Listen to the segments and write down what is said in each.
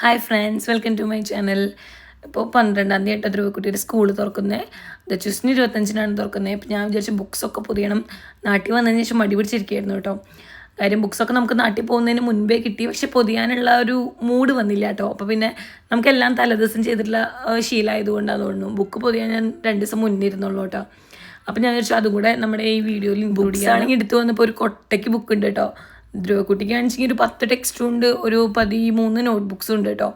Hi friends welcome to my channel ഇപ്പോൾ പന്ത്രണ്ടാം തീയതി എട്ടത് രൂപ കുട്ടിയുടെ സ്കൂൾ തുറക്കുന്നത് ദച്ചുസിന് ഇരുപത്തഞ്ചിനാണ് തുറക്കുന്നത് അപ്പോൾ ഞാൻ വിചാരിച്ചു ബുക്സൊക്കെ പൊതിയണം. നാട്ടിൽ വന്നതിന് ശേഷം മടി പിടിച്ചിരിക്കുകയായിരുന്നു കേട്ടോ. കാര്യം ബുക്സൊക്കെ നമുക്ക് നാട്ടിൽ പോകുന്നതിന് മുൻപേ കിട്ടി. പക്ഷെ പൊതിയാനുള്ള ഒരു മൂഡ് വന്നില്ല കേട്ടോ. അപ്പോൾ പിന്നെ നമുക്കെല്ലാം തലേദിവസം ചെയ്തിട്ടുള്ള ശീലമായതുകൊണ്ടാണ് തോന്നുന്നു. ബുക്ക് പൊതിയാൻ ഞാൻ രണ്ട് ദിവസം മുന്നിരുന്നുള്ളൂ കേട്ടോ. അപ്പം ഞാൻ വിചാരിച്ചു അതും കൂടെ നമ്മുടെ ഈ വീഡിയോയിൽ ഇൻക്ലൂഡ് ചെയ്യുകയാണെങ്കിൽ എടുത്തു വന്നപ്പോൾ ഒരു കൊട്ടയ്ക്ക് ബുക്ക് ഉണ്ട് കേട്ടോ. ധ്രുവക്കുട്ടിക്ക് കാണിച്ചെങ്കിൽ ഒരു പത്ത് ടെക്സ്റ്റും ഉണ്ട് ഒരു പതിമൂന്ന് നോട്ട് ബുക്സും ഉണ്ട് കേട്ടോ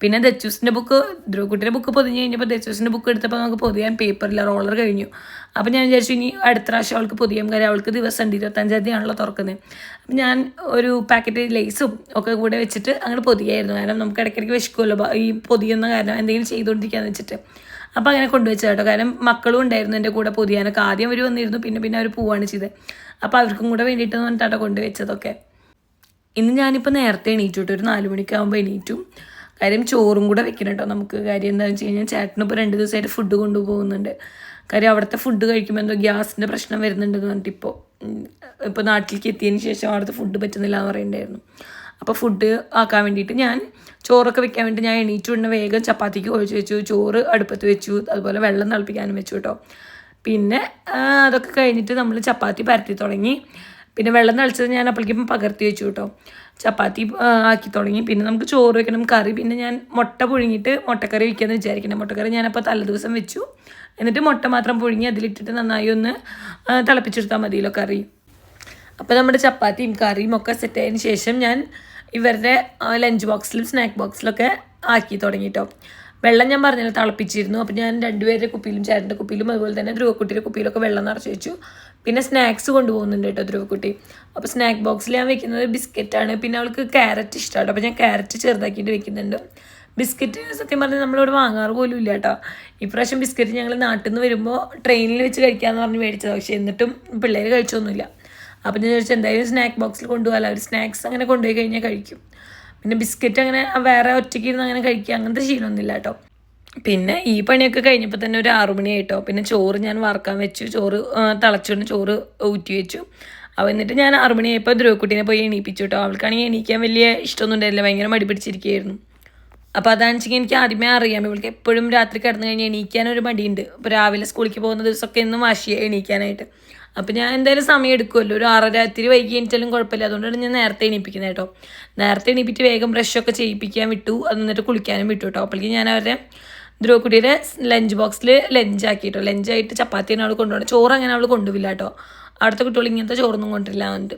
പിന്നെ ദച്ചൂസിന്റെ ബുക്ക് ധ്രുവക്കുട്ടിയുടെ ബുക്ക് പൊതിഞ്ഞ് കഴിഞ്ഞപ്പോൾ ദച്ചൂസിന്റെ ബുക്ക് എടുത്തപ്പോൾ നമുക്ക് പൊതിയാൻ പേപ്പറില്ല റോളർ കഴിഞ്ഞു. അപ്പം ഞാൻ വിചാരിച്ചു ഇനി അടുത്ത പ്രാവശ്യം അവൾക്ക് പൊതിയാൻ കാര്യം അവൾക്ക് ദിവസം ഉണ്ട് ഇരുപത്തഞ്ചാം തീയതി ആണല്ലോ തുറക്കുന്നത് അപ്പം ഞാൻ ഒരു പാക്കറ്റ് ലേസും ഒക്കെ കൂടെ വെച്ചിട്ട് അങ്ങനെ പൊതിയായിരുന്നു. കാരണം നമുക്ക് ഇടയ്ക്കിടയ്ക്ക് വിശക്കുമല്ലോ ഈ പൊതിയുന്ന കാരണം എന്തെങ്കിലും ചെയ്തുകൊണ്ടിരിക്കാന്ന് വെച്ചിട്ട്. അപ്പോൾ അങ്ങനെ കൊണ്ടുവച്ചു കേട്ടോ. കാരണം മക്കളും ഉണ്ടായിരുന്നു എന്റെ കൂടെ പൊതിയാനൊക്കെ. ആദ്യം അവർ വന്നിരുന്നു പിന്നെ പിന്നെ അവർ പോവാണ് ചെയ്തത് അപ്പോൾ അവർക്കും കൂടെ വേണ്ടിയിട്ട് പറഞ്ഞിട്ടാണ് കൊണ്ടുവച്ചതൊക്കെ. ഇന്ന് ഞാനിപ്പോൾ നേരത്തെ എണീറ്റു കേട്ടോ. ഒരു നാല് മണിക്കാകുമ്പോൾ എണീറ്റു. കാര്യം ചോറും കൂടെ വെക്കണം കേട്ടോ നമുക്ക്. കാര്യം എന്താണെന്ന് വെച്ച് കഴിഞ്ഞാൽ ചേട്ടനിപ്പോൾ രണ്ട് ദിവസമായിട്ട് ഫുഡ് കൊണ്ടുപോകുന്നുണ്ട്. കാര്യം അവിടുത്തെ ഫുഡ് കഴിക്കുമ്പോൾ എന്തോ ഗ്യാസിന്റെ പ്രശ്നം വരുന്നുണ്ടെന്ന് പറഞ്ഞിട്ട് ഇപ്പോൾ ഇപ്പോൾ നാട്ടിലേക്ക് എത്തിയതിന് ശേഷം അവിടുത്തെ ഫുഡ് പറ്റുന്നില്ല എന്ന് പറയുന്നുണ്ടായിരുന്നു. അപ്പോൾ ഫുഡ് ആക്കാൻ വേണ്ടിയിട്ട് ഞാൻ ചോറൊക്കെ വെക്കാൻ വേണ്ടി ഞാൻ എണീറ്റ് ഉടനെ വേഗം ചപ്പാത്തിക്ക് കുഴച്ച് വെച്ചു ചോറ് അടുപ്പത്ത് വെച്ചു അതുപോലെ വെള്ളം തിളപ്പിക്കാനും വെച്ചു കേട്ടോ പിന്നെ അതൊക്കെ കഴിഞ്ഞിട്ട് നമ്മൾ ചപ്പാത്തി പരത്തി തുടങ്ങി. പിന്നെ വെള്ളം തളിച്ചത് ഞാൻ അപ്പോഴേക്കും പകർത്തി വെച്ചു കേട്ടോ ചപ്പാത്തി ആക്കി തുടങ്ങി. പിന്നെ നമുക്ക് ചോറ് വെക്കണം കറി. പിന്നെ ഞാൻ മുട്ട പുഴുങ്ങിയിട്ട് മുട്ടക്കറി വയ്ക്കാമെന്ന് വിചാരിക്കണം മുട്ടക്കറി ഞാനപ്പോൾ തലേദിവസം വെച്ചു. എന്നിട്ട് മുട്ട മാത്രം പുഴുങ്ങി അതിലിട്ടിട്ട് നന്നായി ഒന്ന് തിളപ്പിച്ചെടുത്താൽ മതിയല്ലോ കറി. അപ്പോൾ നമ്മുടെ ചപ്പാത്തിയും കറിയും ഒക്കെ സെറ്റ് ആയതിനു ശേഷം ഞാൻ ഇവരുടെ ലഞ്ച് ബോക്സിലും സ്നാക്ക് ബോക്സിലൊക്കെ ആക്കി തുടങ്ങിയിട്ടോ വെള്ളം ഞാൻ പറഞ്ഞില്ല തിളപ്പിച്ചിരുന്നു. അപ്പോൾ ഞാൻ രണ്ടുപേരുടെ കുപ്പിയിലും ചേട്ടന്റെ കുപ്പിയിലും അതുപോലെ തന്നെ ധ്രുവക്കുട്ടിയുടെ കുപ്പിയിലൊക്കെ വെള്ളം നിറച്ച് വെച്ചു. പിന്നെ സ്നാക്സ് കൊണ്ടുപോകുന്നുണ്ട് കേട്ടോ ധ്രുവക്കുട്ടി. അപ്പോൾ സ്നാക്ക് ബോക്സിൽ ഞാൻ വെക്കുന്നത് ബിസ്ക്കറ്റാണ് പിന്നെ അവൾക്ക് ക്യാരറ്റ് ഇഷ്ടമാണ് അപ്പോൾ ഞാൻ ക്യാരറ്റ് ചെറുതാക്കിയിട്ട് വെക്കുന്നുണ്ട്. ബിസ്ക്കറ്റ് സത്യം പറഞ്ഞാൽ നമ്മളിവിടെ വാങ്ങാറ് പോലും ഇല്ല കേട്ടോ ഇപ്രാവശ്യം ബിസ്ക്കറ്റ് ഞങ്ങൾ നാട്ടിൽ നിന്ന് വരുമ്പോൾ ട്രെയിനിൽ വെച്ച് കഴിക്കാമെന്ന് പറഞ്ഞ് മേടിച്ചതാണ് പക്ഷേ എന്നിട്ടും പിള്ളേർ കഴിച്ചൊന്നുമില്ല. അപ്പം ഞാൻ ചോദിച്ചാൽ എന്തായാലും സ്നാക്ക് ബോക്സിൽ കൊണ്ടുപോകാമല്ലോ അവർ സ്നാക്സ് അങ്ങനെ കൊണ്ടുപോയി കഴിഞ്ഞാൽ കഴിക്കും. പിന്നെ ബിസ്ക്കറ്റ് അങ്ങനെ വേറെ ഒറ്റയ്ക്ക് ഇരുന്ന് അങ്ങനെ കഴിക്കുക അങ്ങനത്തെ ശീലമൊന്നുമില്ല കേട്ടോ. പിന്നെ ഈ പണിയൊക്കെ കഴിഞ്ഞപ്പോൾ തന്നെ ഒരു ആറു മണിയായിട്ടോ പിന്നെ ചോറ് ഞാൻ വറക്കാൻ വെച്ചു. ചോറ് തിളച്ചുകൊണ്ട് ചോറ് ഊറ്റി വെച്ചു. അപ്പോൾ എന്നിട്ട് ഞാൻ ആറു മണിയായപ്പോൾ ധ്രുവക്കുട്ടീനെ പോയി എണീപ്പിച്ചു കേട്ടോ. അവൾക്കാണെങ്കിൽ എണീക്കാൻ വലിയ ഇഷ്ടമൊന്നും ഉണ്ടായിരുന്നില്ല. ഭയങ്കര മടി പിടിച്ചിരിക്കുകയായിരുന്നു. അപ്പോൾ അതാണെന്ന് വെച്ചെങ്കിൽ എനിക്ക് ആദ്യമേ അറിയാം. ഇവൾക്ക് എപ്പോഴും രാത്രി കിടന്നു കഴിഞ്ഞാൽ എണീക്കാൻ ഒരു മടിയുണ്ട്. അപ്പോൾ രാവിലെ സ്കൂളിലേക്ക് പോകുന്ന ദിവസമൊക്കെ എന്നും വാശിയായി എണീക്കാനായിട്ട്. അപ്പോൾ ഞാൻ എന്തായാലും സമയം എടുക്കുമല്ലോ ഒരു ആറര ഇത്തിരി വൈകി എണീറ്റാലും കുഴപ്പമില്ല. അതുകൊണ്ടാണ് ഞാൻ നേരത്തെ എണീപ്പിക്കുന്നത് കേട്ടോ. നേരത്തെ എണീപ്പിച്ച് വേഗം ബ്രഷൊക്കെ ചെയ്യിപ്പിക്കാൻ വിട്ടു. അത് എന്നിട്ട് കുളിക്കാനും വിട്ടു കേട്ടോ. അപ്പോഴേക്കും ഞാൻ അവരുടെ ധ്രുവക്കുട്ടിയുടെ ലഞ്ച് ബോക്സിൽ ലഞ്ച് ആക്കിയിട്ടോ ലഞ്ചായിട്ട് ചപ്പാത്തിയാണ് അവൾ കൊണ്ടുപോകണം. ചോറ് അങ്ങനെ അവൾ കൊണ്ടുപോയില്ല കേട്ടോ. അവിടുത്തെ കുട്ടികൾ ഇങ്ങനത്തെ ചോറൊന്നും കൊണ്ടില്ല എന്നിട്ട്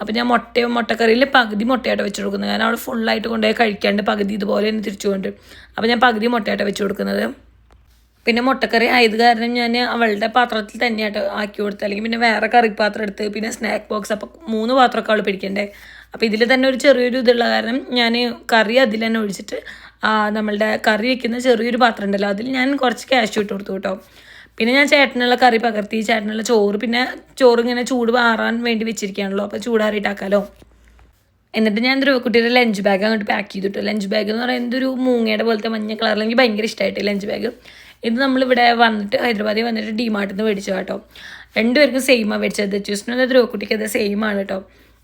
അപ്പോൾ ഞാൻ മുട്ടയും മുട്ടക്കറിയിൽ പകുതി മുട്ടയായിട്ട് വെച്ച് കൊടുക്കുന്നത്. കാരണം അവൾ ഫുള്ളായിട്ട് കൊണ്ടുപോയി കഴിക്കാണ്ട് പകുതി ഇതുപോലെ തന്നെ തിരിച്ചു കൊണ്ട് അപ്പോൾ ഞാൻ പകുതി മുട്ടയായിട്ട് വെച്ച് കൊടുക്കുന്നത്. പിന്നെ മുട്ടക്കറി ആയത് കാരണം ഞാൻ അവളുടെ പാത്രത്തിൽ തന്നെയായിട്ട് ആക്കി കൊടുത്ത് അല്ലെങ്കിൽ പിന്നെ വേറെ കറി പാത്രം എടുത്ത് പിന്നെ സ്നാക്ക് ബോക്സ് അപ്പോൾ മൂന്ന് പാത്രമൊക്കെ അവൾ പിടിക്കണ്ടേ? അപ്പോൾ ഇതിൽ തന്നെ ഒരു ചെറിയൊരു ഇതുള്ള കാരണം ഞാൻ കറി അതിൽ തന്നെ ഒഴിച്ചിട്ട് നമ്മളുടെ കറി വെക്കുന്ന ചെറിയൊരു പാത്രം ഉണ്ടല്ലോ അതിൽ ഞാൻ കുറച്ച് ക്യാഷ് ഇട്ട് കൊടുത്തു കേട്ടോ. പിന്നെ ഞാൻ ചേട്ടനുള്ള കറി പകർത്തി ചേട്ടനുള്ള ചോറ് പിന്നെ ചോറ് ഇങ്ങനെ ചൂട് മാറാൻ വേണ്ടി വെച്ചിരിക്കുകയാണല്ലോ അപ്പോൾ ചൂടാറിയിട്ടാക്കാലോ എന്നിട്ട് ഞാൻ ധ്രുവക്കുട്ടിയുടെ ലഞ്ച് ബാഗ് അങ്ങോട്ട് പാക്ക് ചെയ്തിട്ടു ലഞ്ച് ബാഗ് എന്ന് പറയുന്നത് ഒരു മൂങ്ങയുടെ പോലത്തെ മഞ്ഞ കളറിൽ എനിക്ക് ഭയങ്കര ഇഷ്ടമായിട്ട് ലഞ്ച് ബാഗ് ഇത് നമ്മളിവിടെ വന്നിട്ട് ഹൈദരാബാദിൽ വന്നിട്ട് ഡിമാർട്ടിൽ നിന്ന് മേടിച്ചു കേട്ടോ. രണ്ടുപേർക്കും സെയിമാണ് മേടിച്ചത്. ദച്ചൂസിനും ധ്രുവക്കുട്ടിക്ക് അത് സെയിം ആണ് കേട്ടോ.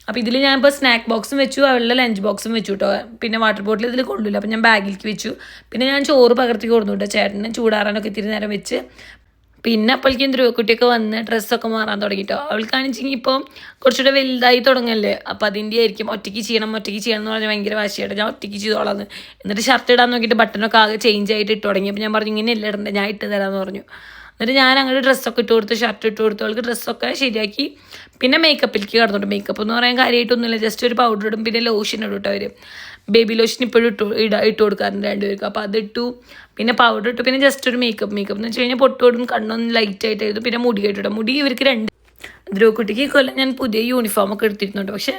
അപ്പോൾ ഇതിൽ ഞാൻ ഇപ്പോൾ സ്നാക്ക് ബോക്സും വെച്ചു അവളുടെ ലഞ്ച് ബോക്സും വെച്ചു കേട്ടോ. പിന്നെ വാട്ടർ ബോട്ടിൽ ഇതിൽ കൊള്ളില്ല അപ്പോൾ ഞാൻ ബാഗിലേക്ക് വെച്ചു. പിന്നെ ഞാൻ ചോറ് പകർത്തി കൊടുത്തു കേട്ടോ. ചേട്ടന് ചൂടാറാനൊക്കെ ഇത്തിരി നേരം വെച്ച്. പിന്നെ അപ്പോഴേക്കും ധ്രുവക്കുട്ടിയൊക്കെ വന്ന് ഡ്രസ്സൊക്കെ മാറാൻ തുടങ്ങിട്ടോ. അവൾക്കാണെച്ചെങ്കിൽ ഇപ്പോൾ കുറച്ചുകൂടെ വലുതായി തുടങ്ങല്ലേ? അപ്പോൾ അതിന്റെ ആയിരിക്കും ഒറ്റയ്ക്ക് ചെയ്യണം ഒറ്റയ്ക്ക് ചെയ്യണം എന്ന് പറഞ്ഞാൽ ഭയങ്കര വാശിയായിട്ട് ഞാൻ ഒറ്റയ്ക്ക് ചെയ്തോളാന്ന്. എന്നിട്ട് ഷർട്ട് ഇടാൻ നോക്കിയിട്ട് ബട്ടണൊക്കെ ആകെ ചേഞ്ച് ആയിട്ട് ഇട്ട് തുടങ്ങി. അപ്പോൾ ഞാൻ പറഞ്ഞു ഇങ്ങനെ ഇല്ല ഇടണ്ട? ഞാൻ ഇട്ട് തരാമെന്ന് പറഞ്ഞു. എന്നിട്ട് ഞാൻ അങ്ങോട്ട് ഡ്രസ്സൊക്കെ ഇട്ട് കൊടുത്ത് ഷർട്ട് ഇട്ട് കൊടുത്തു അവൾക്ക് ഡ്രസ്സൊക്കെ ശരിയാക്കി. പിന്നെ മേക്കപ്പിലേക്ക് കടന്നുണ്ട് മേക്കപ്പ് എന്ന് പറയാൻ കാര്യമായിട്ടൊന്നുമില്ല. ജസ്റ്റ് ഒരു പൗഡർ ഇടും. പിന്നെ ലോഷൻ ഇടും കേട്ടോ അവർ ബേബി ലോഷൻ ഇപ്പോഴും ഇട്ടു ഇട ഇട്ട് കൊടുക്കാറുണ്ട് രണ്ടുപേർക്ക്. അപ്പോൾ അതിട്ടു പിന്നെ പൗഡർ ഇട്ടു. പിന്നെ ജസ്റ്റ് ഒരു മേക്കപ്പ് മേക്കപ്പ് എന്ന് വെച്ച് കഴിഞ്ഞാൽ പൊട്ടോടും കണ്ണൊന്ന് ലൈറ്റ് ആയിട്ടായിരുന്നു പിന്നെ മുടി മുടി ഇവർക്ക് രണ്ട്. ധ്രുവക്കുട്ടിക്ക് കൊല്ലം ഞാൻ പുതിയ യൂണിഫോം ഒക്കെ എടുത്തിരുന്നുണ്ട്. പക്ഷേ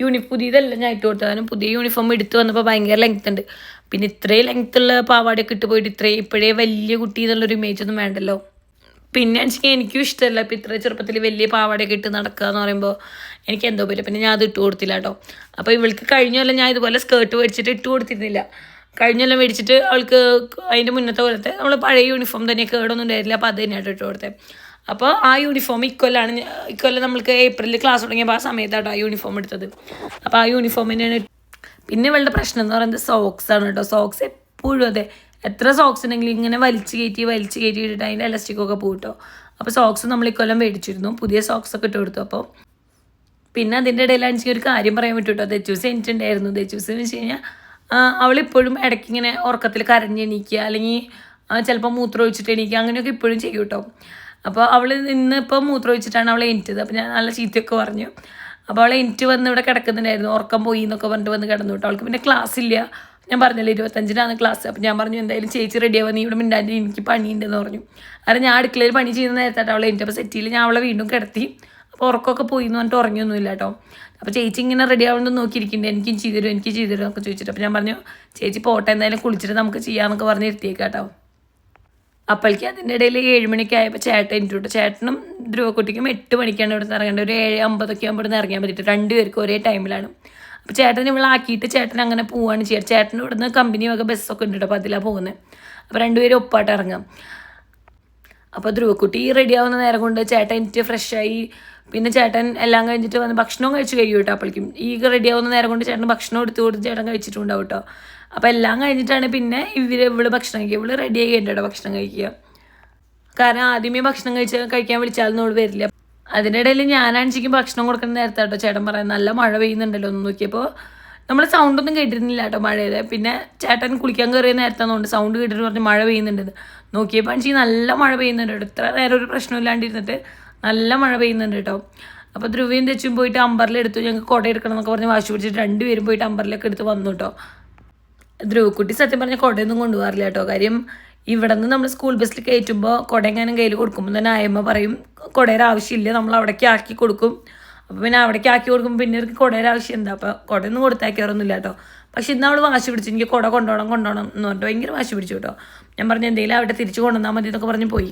യൂണി പുതിയതല്ല ഞാൻ ഇട്ട് കൊടുത്തത്. കാരണം പുതിയ യൂണിഫോം എടുത്ത് വന്നപ്പോൾ ഭയങ്കര ലെങ്ത് ഉണ്ട്. പിന്നെ ഇത്രയും ലെങ്ത്തുള്ള പാവാടയൊക്കെ ഇട്ട് പോയിട്ട് ഇത്രയും ഇപ്പോഴേ വലിയ കുട്ടി എന്നുള്ളൊരു ഇമേജ് ഒന്നും വേണ്ടല്ലോ. പിന്നെ എനിക്കും ഇഷ്ടമല്ല. ഇപ്പം ഇത്ര ചെറുപ്പത്തിൽ വലിയ പാവാടയൊക്കെ ഇട്ട് നടക്കുക എന്ന് പറയുമ്പോൾ എനിക്ക് എന്തോ പറ്റില്ല. പിന്നെ ഞാൻ അത് ഇട്ട് കൊടുത്തില്ല കേട്ടോ. അപ്പോൾ ഇവൾക്ക് കഴിഞ്ഞ കൊല്ലം ഞാൻ ഇതുപോലെ സ്കേർട്ട് മേടിച്ചിട്ട് ഇട്ട് കൊടുത്തിരുന്നില്ല. കഴിഞ്ഞ കൊല്ലം മേടിച്ചിട്ട് അവൾക്ക് അതിന്റെ മുന്നത്തെ പോലത്തെ നമ്മൾ പഴയ യൂണിഫോം തന്നെ കേടൊന്നും ഉണ്ടായിരുന്നില്ല. അപ്പോൾ അത് തന്നെയായിട്ട് ഇട്ട് കൊടുത്തത്. അപ്പോൾ ആ യൂണിഫോം ഇക്കൊല്ലാണ് ഇക്കൊല്ലം നമ്മൾക്ക് ഏപ്രിലിൽ ക്ലാസ് തുടങ്ങിയപ്പോൾ ആ സമയത്താട്ടോ ആ യൂണിഫോം എടുത്തത്. അപ്പോൾ ആ യൂണിഫോം തന്നെയാണ് പിന്നെ ഇവളുടെ പ്രശ്നം എന്ന് പറയുന്നത് സോക്സ് ആണ് കേട്ടോ. സോക്സ് എപ്പോഴും അതെ എത്ര സോക്സ് ഉണ്ടെങ്കിലും ഇങ്ങനെ വലിച്ചു കയറ്റി വലിച്ചു കയറ്റി ഇട്ടിട്ട് അതിന്റെ എലസ്റ്റിക്കൊക്കെ പോയിട്ടോ അപ്പോൾ സോക്സ് നമ്മൾ ഇക്കൊല്ലം മേടിച്ചിരുന്നു. പുതിയ സോക്സ് ഒക്കെ ഇട്ട് കൊടുത്തു അപ്പോൾ പിന്നെ അതിന്റെ ഇടയിലാണ് ഒരു കാര്യം പറയാൻ പറ്റൂട്ടോ. ദച്ചൂസ് എനിക്കുണ്ടായിരുന്നു. ദച്ചൂസ് എന്ന് വെച്ച് കഴിഞ്ഞാൽ അവളിപ്പോഴും ഇടയ്ക്ക് ഇങ്ങനെ ഉറക്കത്തിൽ കരഞ്ഞെണീക്കുക അല്ലെങ്കിൽ ചിലപ്പോൾ മൂത്രം ഒഴിച്ചിട്ട് എണീക്കുക അങ്ങനെയൊക്കെ ഇപ്പോഴും ചെയ്യും കേട്ടോ അപ്പോൾ അവൾ ഇന്ന് ഇപ്പോൾ മൂത്രം ഒഴിച്ചിട്ടാണ് അവൾ എണീറ്റത്. അപ്പോൾ ഞാൻ നല്ല ചീത്തയൊക്കെ പറഞ്ഞു. അപ്പോൾ അവളെ എനിക്ക് വന്ന് ഇവിടെ കിടക്കുന്നുണ്ടായിരുന്നു. ഉറക്കം പോയി എന്നൊക്കെ പറഞ്ഞിട്ട് വന്ന് കിടന്നു കേട്ടോ. അവൾക്ക് പിന്നെ ക്ലാസ് ഇല്ല. ഞാൻ പറഞ്ഞല്ലോ ഇരുപത്തഞ്ചിനാണ് ക്ലാസ് അപ്പം ഞാൻ പറഞ്ഞു എന്തായാലും ചേച്ചി റെഡി ആവുക നീ ഇവിടെ മിണ്ടാന്റെ എനിക്ക് പണിയുണ്ടെന്ന് പറഞ്ഞു. കാരണം ഞാൻ അടുക്കളയിൽ പണി ചെയ്യുന്ന നേരത്തായിട്ട് അവളെ എന്റെ അപ്പോൾ സെറ്റിയിൽ ഞാൻ അവളെ വീണ്ടും കിടത്തി. അപ്പോൾ ഉറക്കമൊക്കെ പോയി എന്ന് പറഞ്ഞിട്ട് ഉറങ്ങിയൊന്നുമില്ല കേട്ടോ. അപ്പോൾ ചേച്ചി ഇങ്ങനെ റെഡി ആവുന്നുണ്ട് നോക്കിയിരിക്കുന്നുണ്ട്. എനിക്കും ചെയ്തു തരും എനിക്ക് ചെയ്തു തരും എന്നൊക്കെ ചോദിച്ചിട്ട്. അപ്പോൾ ഞാൻ പറഞ്ഞു ചേച്ചി പോട്ടെ എന്തായാലും കുളിച്ചിട്ട് നമുക്ക് ചെയ്യാമെന്നൊക്കെ പറഞ്ഞ് ഇരുത്തിയേക്കാം കേട്ടോ. അപ്പോഴേക്ക് അതിന്റെ ഇടയിൽ ഏഴ് മണിക്കായപ്പോൾ ചേട്ടൻ എനിക്ക് വിട്ടു ചേട്ടനും ധ്രുവക്കുട്ടിക്കും എട്ട് മണിക്കാണ് ഇവിടെ നിന്ന് ഇറങ്ങേണ്ടത്. ഒരു ഏഴ് അമ്പതൊക്കെ ആകുമ്പോൾ ഇവിടെ നിന്ന് ഇറങ്ങാൻ പറ്റിയിട്ട് രണ്ടുപേർക്കും ഒരേ ടൈമിലാണ്. അപ്പോൾ ചേട്ടൻ ഇവളാക്കിയിട്ട് ചേട്ടൻ അങ്ങനെ പോവാണ് ചെയ്യുക ചേട്ടൻ ഇവിടുന്ന് കമ്പനി വക ബസ്സൊക്കെ ഉണ്ട് അപ്പോൾ അതിലാണ് പോകുന്നത്. അപ്പോൾ രണ്ടുപേരും ഒപ്പായിട്ട് ഇറങ്ങാം അപ്പോൾ ധ്രുവക്കുട്ടി റെഡിയാവുന്ന നേരം കൊണ്ട് ചേട്ടൻ എനിക്ക് ഫ്രഷായി പിന്നെ ചേട്ടൻ എല്ലാം കഴിഞ്ഞിട്ട് വന്ന് ഭക്ഷണവും കഴിച്ച് കഴിയും കേട്ടോ അപ്പോഴേക്കും. ഈ റെഡി ആവുന്ന നേരം കൊണ്ട് ചേട്ടൻ ഭക്ഷണം എടുത്തു കൊടുത്ത് ചേട്ടൻ കഴിച്ചിട്ടുണ്ടാവും കേട്ടോ അപ്പോൾ എല്ലാം കഴിഞ്ഞിട്ടാണ് പിന്നെ ഇവർ ഇവിടെ ഭക്ഷണം കഴിക്കുക. ഇവിടെ റെഡി ആയി കേട്ടോ ഭക്ഷണം കഴിക്കുക. കാരണം ആദ്യമേ ഭക്ഷണം കഴിച്ച് കഴിക്കാൻ വിളിച്ചാലൊന്നും ഇവിടെ വരില്ല. അതിന്റെ ഇടയിൽ ശരിക്കും ഭക്ഷണം കൊടുക്കുന്ന നേരത്തെ കേട്ടോ ചേട്ടൻ പറയാം നല്ല മഴ പെയ്യുന്നുണ്ടല്ലോ ഒന്ന് നോക്കിയപ്പോൾ നമ്മൾ സൗണ്ടൊന്നും കേട്ടിരുന്നില്ല കേട്ടോ മഴയുടെ. പിന്നെ ചേട്ടൻ കുളിക്കാൻ കയറിയ നേരത്താന്നുകൊണ്ട് സൗണ്ട് കേട്ടിട്ട് പറഞ്ഞ് മഴ പെയ്യുന്നുണ്ട്. നോക്കിയപ്പോൾ ആണെങ്കിൽ നല്ല മഴ പെയ്യുന്നുണ്ട് ഇത്ര നേരം ഒരു പ്രശ്നമില്ലാണ്ടിരുന്നിട്ട് നല്ല മഴ പെയ്യുന്നുണ്ട് കേട്ടോ. അപ്പോൾ ധ്രുവയും തെച്ചും പോയിട്ട് അമ്പറിലെടുത്തു ഞങ്ങൾക്ക് കുട എടുക്കണം എന്നൊക്കെ പറഞ്ഞ് വാശി പിടിച്ചിട്ട് രണ്ടുപേരും പോയിട്ട് അമ്പറിലൊക്കെ എടുത്ത് വന്നു കേട്ടോ. ധ്രുവക്കുട്ടി സത്യം പറഞ്ഞ കുടയൊന്നും കൊണ്ടുപോകാറില്ല കേട്ടോ. കാര്യം ഇവിടെ നിന്ന് നമ്മൾ സ്കൂൾ ബസ്സിൽ കയറ്റുമ്പോൾ കുടയെങ്ങാനും കയ്യിൽ കൊടുക്കുമ്പോൾ തന്നെ അയമ്മ പറയും കുടയുടെ ആവശ്യമില്ല നമ്മൾ അവിടേക്ക് ആക്കി കൊടുക്കും. അപ്പോൾ പിന്നെ അവിടേക്ക് ആക്കി കൊടുക്കുമ്പോൾ പിന്നെ ഇവർക്ക് കുടയുടെ ആവശ്യം എന്താ അപ്പോൾ കുടയൊന്നും കൊടുത്താക്കാറൊന്നുമില്ല കേട്ടോ. പക്ഷെ ഇന്ന് അവൾ വാശി പിടിച്ചു. എനിക്ക് കുട കൊണ്ടുപോകണം കൊണ്ടുപോകണം എന്ന് പറഞ്ഞിട്ട് ഭയങ്കര വാശി പിടിച്ചു കേട്ടോ. ഞാൻ പറഞ്ഞു എന്തെങ്കിലും അവിടെ തിരിച്ചു കൊണ്ടുവന്നാൽ മതി എന്നൊക്കെ പറഞ്ഞ് പോയി.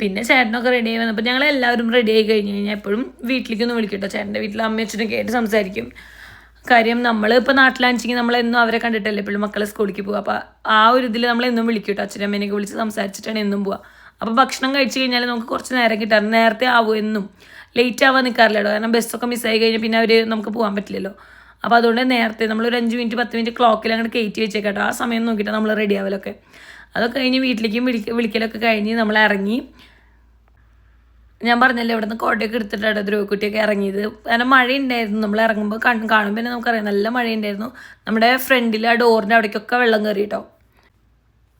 പിന്നെ ചേട്ടനൊക്കെ റെഡി ആയി വന്നപ്പോൾ ഞങ്ങൾ എല്ലാവരും റെഡി ആയി കഴിഞ്ഞ് കഴിഞ്ഞാൽ എപ്പോഴും വീട്ടിലേക്കൊന്ന് വിളിക്കും കേട്ടോ ചേട്ടന്റെ വീട്ടിൽ അമ്മ അച്ഛനൊക്കെ ആയിട്ട് സംസാരിക്കും. കാര്യം നമ്മൾ ഇപ്പോൾ നാട്ടിലാണെച്ചെങ്കിൽ നമ്മൾ എന്നും അവരെ കണ്ടിട്ടല്ലേ? എപ്പോഴും മക്കളെ സ്കൂളിലേക്ക് പോകുക അപ്പോൾ ആ ഒരു ഇതിൽ നമ്മൾ എന്നും വിളിക്കും കേട്ടോ അച്ഛനമ്മേനെയൊക്കെ വിളിച്ച് സംസാരിച്ചിട്ടാണ് എന്നും പോവുക. അപ്പോൾ ഭക്ഷണം കഴിച്ച് കഴിഞ്ഞാൽ നമുക്ക് കുറച്ച് നേരം കിട്ടാറ് നേരത്തെ ആവും എന്നും. ലേറ്റ് ആവാൻ നിൽക്കാറില്ല കേട്ടോ കാരണം ബസ്സൊക്കെ മിസ്സായി കഴിഞ്ഞാൽ പിന്നെ അവർ നമുക്ക് പോകാൻ പറ്റില്ലല്ലോ. അപ്പോൾ അതുകൊണ്ട് നേരത്തെ നമ്മൾ ഒരു അഞ്ച് മിനിറ്റ് പത്ത് മിനിറ്റ് ക്ലോക്കിൽ അങ്ങോട്ട് കയറ്റി വെച്ചേക്കാട്ടോ. ആ സമയം നോക്കിയിട്ട് നമ്മൾ റെഡി ആവലൊക്കെ. അതൊക്കെ കഴിഞ്ഞ് വീട്ടിലേക്കും വിളിക്ക വിളിക്കലൊക്കെ കഴിഞ്ഞ് നമ്മൾ ഇറങ്ങി. ഞാൻ പറഞ്ഞല്ലേ ഇവിടെ നിന്ന് കോട്ടയൊക്കെ എടുത്തിട്ടാണ് ധ്രുവക്കുട്ടിയൊക്കെ ഇറങ്ങിയത്. കാരണം മഴയുണ്ടായിരുന്നു. നമ്മൾ ഇറങ്ങുമ്പോൾ കാണുമ്പോൾ തന്നെ നമുക്കറിയാം നല്ല മഴയുണ്ടായിരുന്നു. നമ്മുടെ ഫ്രണ്ടിൽ ആ ഡോറിന്റെ അവിടേക്കൊക്കെ വെള്ളം കയറി കേട്ടോ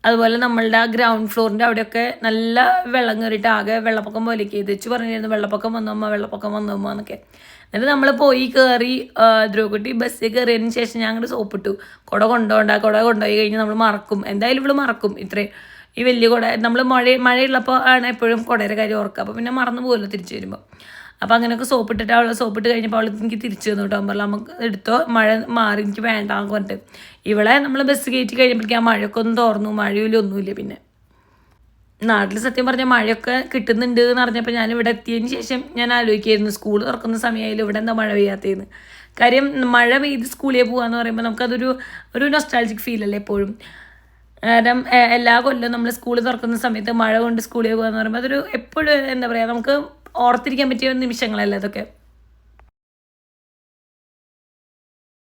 അതുപോലെ നമ്മളുടെ ആ ഗ്രൗണ്ട് ഫ്ലോറിന്റെ അവിടെയൊക്കെ നല്ല വെള്ളം കയറിയിട്ട് ആകെ വെള്ളപ്പൊക്കം പോലെയൊക്കെ ഇതിച്ച് പറഞ്ഞിരുന്നു വെള്ളപ്പൊക്കം വന്നമ്മ വെള്ളപ്പൊക്കം വന്നമ്മ എന്നൊക്കെ. എന്നിട്ട് നമ്മൾ പോയി കയറി ധ്രുവക്കുട്ടി ബസ്സിൽ കയറിയതിന് ശേഷം ഞാൻ അങ്ങോട്ട് സോപ്പിട്ടു കുട കൊണ്ടുപോകണ്ട കുട കൊണ്ടുപോയി കഴിഞ്ഞാൽ നമ്മൾ മറക്കും. എന്തായാലും ഇവൾ മറക്കും ഇത്രയും. ഈ വലിയ കുട നമ്മൾ മഴ മഴയുള്ളപ്പോൾ ആണ് എപ്പോഴും കുടയുടെ കാര്യം ഓർക്കുക അപ്പോൾ പിന്നെ മറന്നു പോകുമല്ലോ തിരിച്ചു വരുമ്പോൾ അപ്പോൾ അങ്ങനെയൊക്കെ സോപ്പിട്ടിട്ട് അവൾ സോപ്പിട്ട് കഴിഞ്ഞപ്പോൾ അവൾ എനിക്ക് തിരിച്ചു തന്നു കേട്ടോ. പറഞ്ഞു നമുക്ക് എടുത്തോ? മഴ മാറി എനിക്ക് വേണ്ട എന്ന് പറഞ്ഞിട്ട്. ഇവളെ നമ്മൾ ബസ് കയറ്റി കഴിയുമ്പോഴേക്കും ആ മഴയൊക്കെ ഒന്ന് തോർന്നു. മഴയില്ല ഒന്നുമില്ല പിന്നെ. നാട്ടിൽ സത്യം പറഞ്ഞാൽ മഴയൊക്കെ കിട്ടുന്നുണ്ട് എന്ന് പറഞ്ഞപ്പോൾ ഞാൻ ഇവിടെ എത്തിയതിന് ശേഷം ഞാൻ ആലോചിക്കായിരുന്നു സ്കൂൾ തുറക്കുന്ന സമയമായാലും ഇവിടെ എന്താ മഴ പെയ്യാത്തതെന്ന് കാര്യം മഴ പെയ്ത് സ്കൂളിൽ പോകാന്ന് പറയുമ്പോൾ നമുക്കതൊരു ഒരു നൊസ്റ്റാൾജിക് ഫീൽ അല്ലേ എപ്പോഴും? കാരണം എല്ലാ കൊല്ലവും നമ്മൾ സ്കൂൾ തുറക്കുന്ന സമയത്ത് മഴ കൊണ്ട് സ്കൂളിൽ പോകുക എന്ന് പറയുമ്പോൾ അതൊരു എപ്പോഴും എന്താ പറയുക നമുക്ക് ഓർത്തിരിക്കാൻ പറ്റിയ നിമിഷങ്ങളല്ലേ അതൊക്കെ